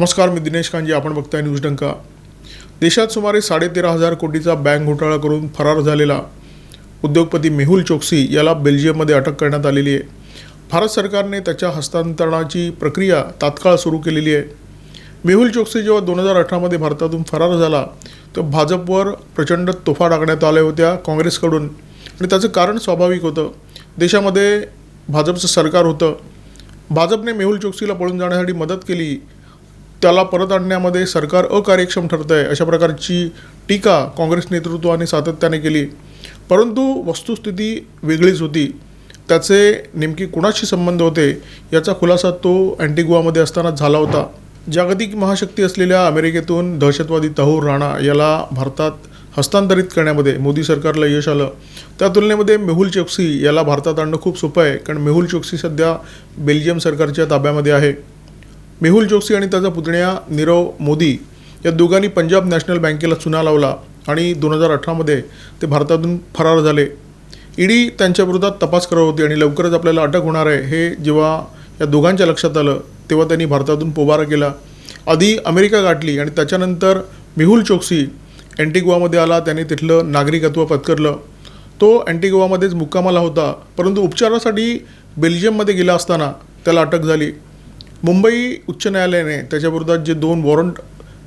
नमस्कार मी दिनेश कांजी. आपण बघताय न्यूज डंका. देशात सुमारे साडेतेरा हजार कोटीचा बँक घोटाळा करून फरार झालेला उद्योगपती मेहुल चोक्सी याला बेल्जियममध्ये अटक करण्यात आलेली आहे. भारत सरकारने त्याच्या हस्तांतरणाची प्रक्रिया तात्काळ सुरू केलेली आहे. मेहुल चोक्सी जेव्हा दोन हजार अठरामध्ये भारतातून फरार झाला तर भाजपवर प्रचंड तोफा टाकण्यात आल्या होत्या काँग्रेसकडून. आणि त्याचं कारण स्वाभाविक होतं. देशामध्ये भाजपचं सरकार होतं. भाजपने मेहुल चोक्सीला पळून जाण्यासाठी मदत केली त्याला परत आणण्यामध्ये सरकार अकार्यक्षम ठरतं आहे अशा प्रकारची टीका काँग्रेस नेतृत्वाने सातत्याने केली. परंतु वस्तुस्थिती वेगळीच होती. त्याचे नेमकी कुणाशी संबंध होते याचा खुलासा तो अँटिगुआमध्ये असताना झाला होता. जागतिक महाशक्ती असलेल्या अमेरिकेतून दहशतवादी तहूर राणा याला भारतात हस्तांतरित करण्यामध्ये मोदी सरकारला यश आलं. त्या तुलनेमध्ये मेहुल चोक्सी याला भारतात आणणं खूप सोपं आहे कारण मेहुल चोक्सी सध्या बेल्जियम सरकारच्या ताब्यामध्ये आहे. मेहुल चोक्सी आणि त्याचा पुतण्या नीरव मोदी या दोघांनी पंजाब नॅशनल बँकेला चुना लावला आणि दोन हजार अठरामध्ये ते भारतातून फरार झाले. ईडी त्यांच्या विरोधात तपास करत होती आणि लवकरच आपल्याला अटक होणार आहे हे जेव्हा या दोघांच्या लक्षात आलं तेव्हा त्यांनी भारतातून पोबारा केला. आधी अमेरिका गाठली आणि त्याच्यानंतर मेहुल चोक्सी अँटिगुआमध्ये आला त्याने तिथलं नागरिकत्व पत्करलं. तो अँटिगुआमध्येच मुक्कामाला होता परंतु उपचारासाठी बेल्जियममध्ये गेला असताना त्याला अटक झाली. मुंबई उच्च न्यायालयाने त्याच्याविरोधात जे दोन वॉरंट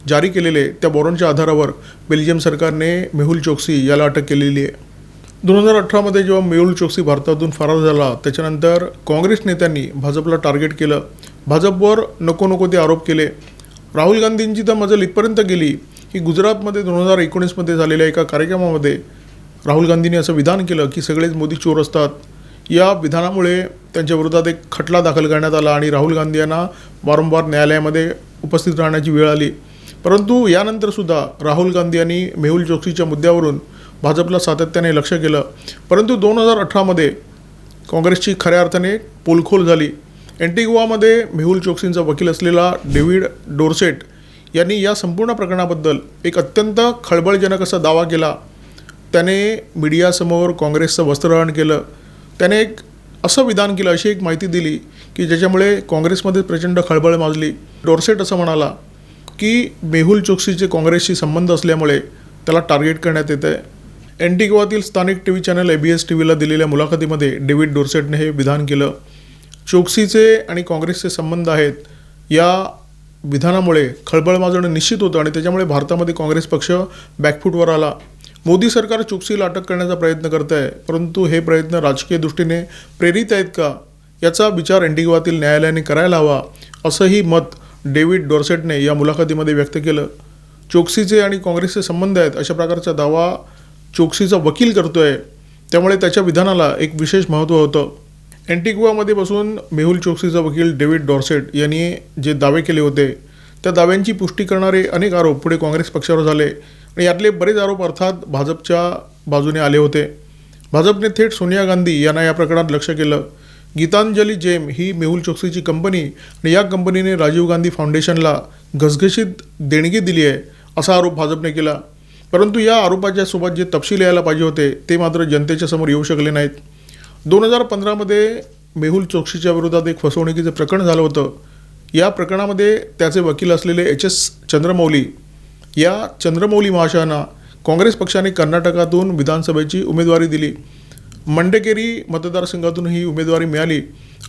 जारी केलेले त्या वॉरंटच्या आधारावर बेल्जियम सरकारने मेहुल चोक्सी याला अटक केलेली आहे. दोन हजार अठरामध्ये जेव्हा मेहुल चोक्सी भारतातून फरार झाला त्याच्यानंतर काँग्रेस नेत्यांनी भाजपला टार्गेट केलं. भाजपवर नको नको ते आरोप केले. राहुल गांधींची तर मजल इथपर्यंत गेली की गुजरातमध्ये दोन हजार एकोणीसमध्ये झालेल्या एका कार्यक्रमामध्ये राहुल गांधींनी असं विधान केलं की सगळेच मोदी चोर असतात. या विधानामुळे त्यांच्या विरोधात एक खटला दाखल करण्यात आला आणि राहुल गांधी यांना वारंवार न्यायालयामध्ये उपस्थित राहण्याची वेळ आली. परंतु यानंतरसुद्धा राहुल गांधी यांनी मेहुल चोक्सीच्या मुद्द्यावरून भाजपला सातत्याने लक्ष केलं. परंतु दोन हजार अठरामध्ये काँग्रेसची खऱ्या अर्थाने पोलखोल झाली. अँटिगुआमध्ये मेहुल चोक्सींचा वकील असलेला डेव्हिड डोरसेट यांनी या संपूर्ण प्रकरणाबद्दल एक अत्यंत खळबळजनक असा दावा केला. त्याने मीडियासमोर काँग्रेसचं वस्त्रहरण केलं. त्याने एक असं विधान केलं अशी एक माहिती दिली की ज्याच्यामुळे काँग्रेसमध्ये प्रचंड खळबळ माजली. डोरसेट असं म्हणाला की मेहुल चोक्सीचे काँग्रेसशी संबंध असल्यामुळे त्याला टार्गेट करण्यात येतं आहे अँटिगुआतील स्थानिक T V channel A B S T व्हीला दिलेल्या मुलाखतीमध्ये डेव्हिड डोरसेटने हे विधान केलं. चोक्सीचे आणि काँग्रेसचे संबंध आहेत या विधानामुळे खळबळ माजणं निश्चित होतं आणि त्याच्यामुळे भारतामध्ये काँग्रेस पक्ष बॅकफूटवर आला. मोदी सरकार चुकसीला अटक करण्याचा प्रयत्न करत आहे परंतु हे प्रयत्न राजकीय दृष्टीने प्रेरित आहेत का? याचा विचार अँटिगुआतील न्यायालयाने करायला हवा असंही मत डेव्हिड डॉर्सेटने या मुलाखतीमध्ये व्यक्त केलं. चोक्सीचे आणि काँग्रेसचे संबंध आहेत अशा प्रकारचा दावा चोक्सीचा वकील करतो आहे त्यामुळे त्याच्या विधानाला एक विशेष महत्त्व होतं. अँटिगुआमध्ये बसून मेहुल चोक्सीचा वकील डेव्हिड डॉर्सेट यांनी जे दावे केले होते त्या दाव्यांची पुष्टी करणारे अनेक आरोप पुढे काँग्रेस पक्षावर झाले. आणि यातले बरेच आरोप अर्थात भाजपच्या बाजूने आले होते. भाजपने थेट सोनिया गांधी यांना या प्रकरणात लक्ष केलं. गीतांजली जेम ही मेहुल चोक्सीची कंपनी आणि या कंपनीने राजीव गांधी फाउंडेशनला घसघशीत देणगी दिली आहे असा आरोप भाजपने केला. परंतु या आरोपाच्या सोबत जे तपशील यायला पाहिजे होते ते मात्र जनतेच्या समोर येऊ शकले नाहीत. दोन हजार पंधरामध्ये मेहुल चोक्सीच्या विरोधात एक फसवणुकीचं प्रकरण झालं होतं. या प्रकरणामध्ये त्याचे वकील असलेले एच एस चंद्रमौली या चंद्रमौली महाशयांना काँग्रेस पक्षाने कर्नाटकातून विधानसभेची उमेदवारी दिली. मंडेकेरी मतदारसंघातून ही उमेदवारी मिळाली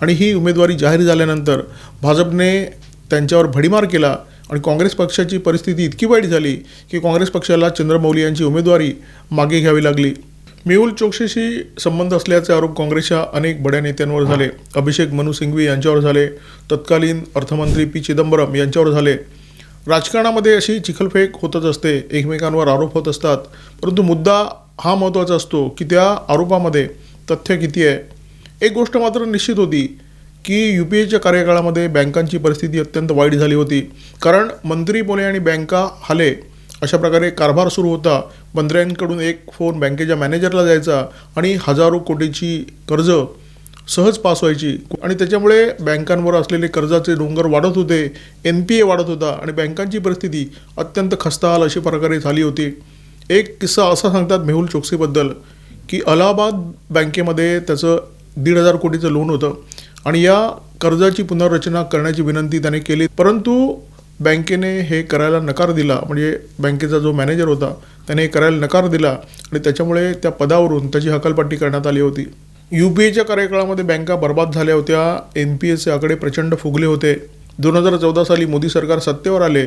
आणि ही उमेदवारी जाहीर झाल्यानंतर भाजपने त्यांच्यावर भडीमार केला आणि काँग्रेस पक्षाची परिस्थिती इतकी वाईट झाली की काँग्रेस पक्षाला चंद्रमौली यांची उमेदवारी मागे घ्यावी लागली. मेहुल चोक्सीशी संबंध असल्याचे आरोप काँग्रेसच्या अनेक बड्या नेत्यांवर झाले. अभिषेक मनु सिंघवी यांच्यावर झाले. तत्कालीन अर्थमंत्री पी चिदंबरम यांच्यावर झाले. राजकारणामध्ये अशी चिखलफेक होतच असते एकमेकांवर आरोप होत असतात. परंतु मुद्दा हा महत्त्वाचा असतो की त्या आरोपामध्ये तथ्य किती आहे? एक गोष्ट मात्र निश्चित होती की यू पी एच्या कार्यकाळामध्ये बँकांची परिस्थिती अत्यंत वाईट झाली होती. कारण मंत्री बोले आणि बँका हाले अशा प्रकारे कारभार सुरू होता. मंत्र्यांकडून एक फोन बँकेच्या मॅनेजरला जायचा आणि हजारो कोटीची कर्ज सहज पास व्हायची. आणि त्याच्यामुळे बँकांवर असलेले कर्जाचे डोंगर वाढत होते एन पी ए वाढत होता आणि बँकांची परिस्थिती अत्यंत खस्ताहाल अशा प्रकारे झाली होती. एक किस्सा असा सांगतात मेहुल चोक्सीबद्दल की अलाहाबाद बँकेमध्ये त्याचं दीड हजार कोटीचं लोन होतं आणि या कर्जाची पुनर्रचना करण्याची विनंती त्याने केली. परंतु बँकेने हे करायला नकार दिला म्हणजे बँकेचा जो मॅनेजर होता त्याने हे करायला नकार दिला आणि त्याच्यामुळे त्या पदावरून त्याची हकालपट्टी करण्यात आली होती. यू पी एच्या कार्यकाळामध्ये बँका बर्बाद झाल्या होत्या. एन पी एसचे आकडे प्रचंड फुगले होते. दोन हजार चौदा साली मोदी सरकार सत्तेवर आले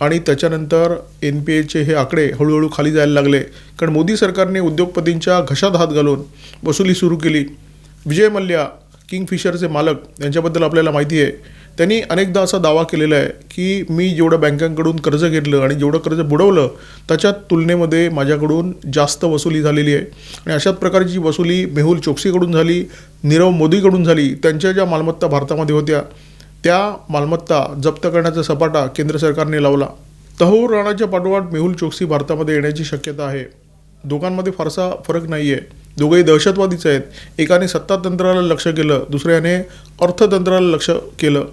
आणि त्याच्यानंतर एन पी एचे हे आकडे हळूहळू खाली जायला लागले. कारण मोदी सरकारने उद्योगपतींच्या घशात हात घालून वसुली सुरू केली. विजय मल्ल्या किंगफिशरचे मालक यांच्याबद्दल आपल्याला माहिती आहे. त्यांनी अनेकदा असा दावा केलेला आहे की मी जेवढं बँकांकडून कर्ज घेतलं आणि जेवढं कर्ज बुडवलं त्याच्या तुलनेमध्ये माझ्याकडून जास्त वसुली झालेली आहे. आणि अशाच प्रकारची वसुली मेहुल चोक्सीकडून झाली नीरव मोदीकडून झाली त्यांच्या ज्या मालमत्ता भारतामध्ये होत्या त्या मालमत्ता जप्त करण्याचा सपाटा केंद्र सरकारने लावला. तहूर राणाच्या पाठोपाठ मेहुल चोक्सी भारतामध्ये येण्याची शक्यता आहे. दोघांमध्ये फारसा फरक नाही आहे दोघेही दहशतवादीच आहेत. एकाने सत्तातंत्राला लक्ष केलं दुसऱ्याने अर्थतंत्राला लक्ष केलं.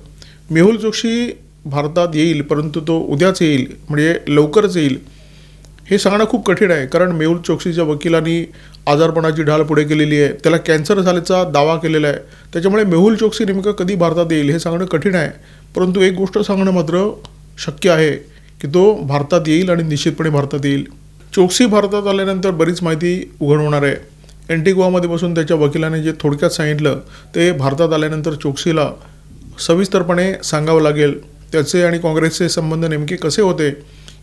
मेहुल जोशी भारतात येईल परंतु तो उद्याच येईल म्हणजे लवकरच येईल हे सांगणं खूप कठीण आहे. कारण मेहुल चोक्सीच्या वकिलांनी आजारपणाची ढाल पुढे केलेली आहे. त्याला कॅन्सर झाल्याचा दावा केलेला आहे. त्याच्यामुळे मेहुल चोक्सी नेमकं कधी भारतात येईल हे सांगणं कठीण आहे. परंतु एक गोष्ट सांगणं मात्र शक्य आहे की तो भारतात येईल आणि निश्चितपणे भारतात येईल. चोक्सी भारतात आल्यानंतर बरीच माहिती उघड होणार आहे. एंटिगोवामध्ये बसून त्याच्या वकिलाने जे थोडक्यात सांगितलं ते भारतात आल्यानंतर चोक्सीला सविस्तरपणे सांगावं लागेल त्याचे आणि काँग्रेसचे संबंध नेमके कसे होते?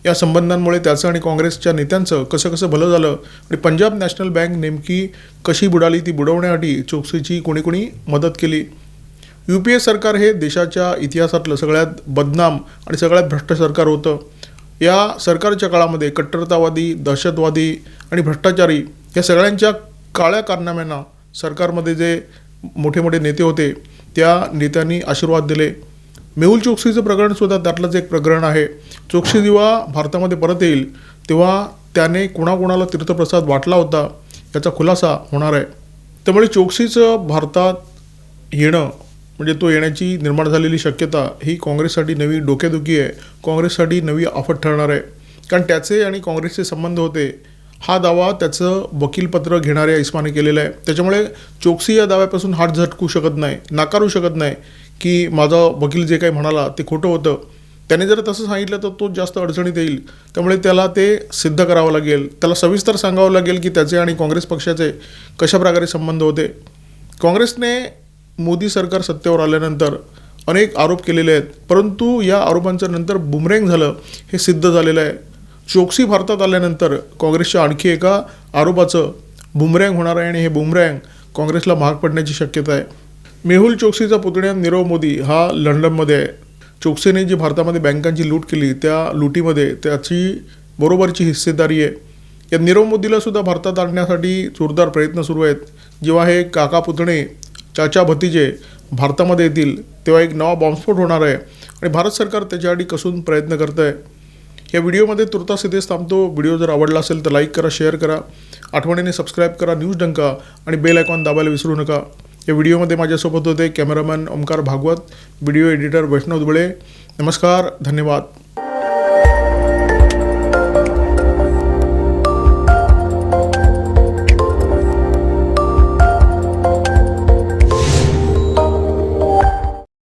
या संबंधांमुळे त्याचं आणि काँग्रेसच्या नेत्यांचं कसं कसं भलं झालं? आणि पंजाब नॅशनल बँक नेमकी कशी बुडाली ती बुडवण्यासाठी चोक्सीची कोणी कोणी मदत केली? यू पी ए सरकार हे देशाच्या इतिहासातलं सगळ्यात बदनाम आणि सगळ्यात भ्रष्ट सरकार होतं. या सरकारच्या काळामध्ये कट्टरतावादी दहशतवादी आणि भ्रष्टाचारी या सगळ्यांच्या काळ्या कारनाम्यांना सरकारमध्ये जे मोठे मोठे नेते होते त्या नेत्यांनी आशीर्वाद दिले. मेहुल चोक्सीचं प्रकरण सुद्धा त्यातलंच एक प्रकरण आहे. चोक्सी जेव्हा भारतामध्ये परत येईल तेव्हा त्याने कोणाकोणाला तीर्थप्रसाद वाटला होता याचा खुलासा होणार आहे. त्यामुळे चोक्सीचं भारतात येणं म्हणजे तो येण्याची निर्माण झालेली शक्यता ही काँग्रेससाठी नवी डोकेदुखी आहे. काँग्रेससाठी नवी आफत ठरणार आहे. कारण त्याचे आणि काँग्रेसचे संबंध होते हा दावा त्याचं वकीलपत्र घेणाऱ्या इस्माने केलेला आहे. त्याच्यामुळे चोक्सी या दाव्यापासून हात झटकू शकत नाही नाकारू शकत नाही की माझा वकील जे काही म्हणाला ते खोटं होतं. त्याने जर तसं सांगितलं तर तो जास्त अडचणीत येईल. त्यामुळे त्याला ते सिद्ध करावं लागेल. त्याला सविस्तर सांगावं लागेल की त्याचे आणि काँग्रेस पक्षाचे कशाप्रकारे संबंध होते. काँग्रेसने मोदी सरकार सत्तेवर आल्यानंतर अनेक आरोप केलेले आहेत. परंतु या आरोपांचं नंतर बुमरँग झालं हे सिद्ध झालेलं आहे. चोक्सी भारतात आल्यानंतर काँग्रेसच्या आणखी एका आरोपाचं बुमरँग होणार आहे आणि हे बुमरँग काँग्रेसला महाग पडण्याची शक्यता आहे. मेहुल चोक्सीचा पुतण्या नीरव मोदी हा लंडनमध्ये आहे. चोक्सीने जी भारतामध्ये बँकांची लूट केली त्या लुटीमध्ये त्याची बरोबरची हिस्सेदारी आहे. या नीरव मोदीला सुद्धा भारतात आणण्यासाठी जोरदार प्रयत्न सुरू आहेत. जेव्हा हे काका पुतणे चाचा भतीजे भारतामध्ये येतील तेव्हा एक नवा बॉम्बस्फोट होणार आहे. आणि भारत सरकार त्याच्यासाठी कसून प्रयत्न करतं आहे या व्हिडिओमध्ये तुर्तास इथेच थांबतो. व्हिडिओ जर आवडला असेल तर लाईक करा शेअर करा. आठवणीने सबस्क्राईब करा न्यूज डंका आणि बेल आयकॉन दाबायला विसरू नका. या व्हिडिओमध्ये माझ्यासोबत होते cameraman Omkar Bhagwat video editor Vaishnav Dubale. नमस्कार धन्यवाद.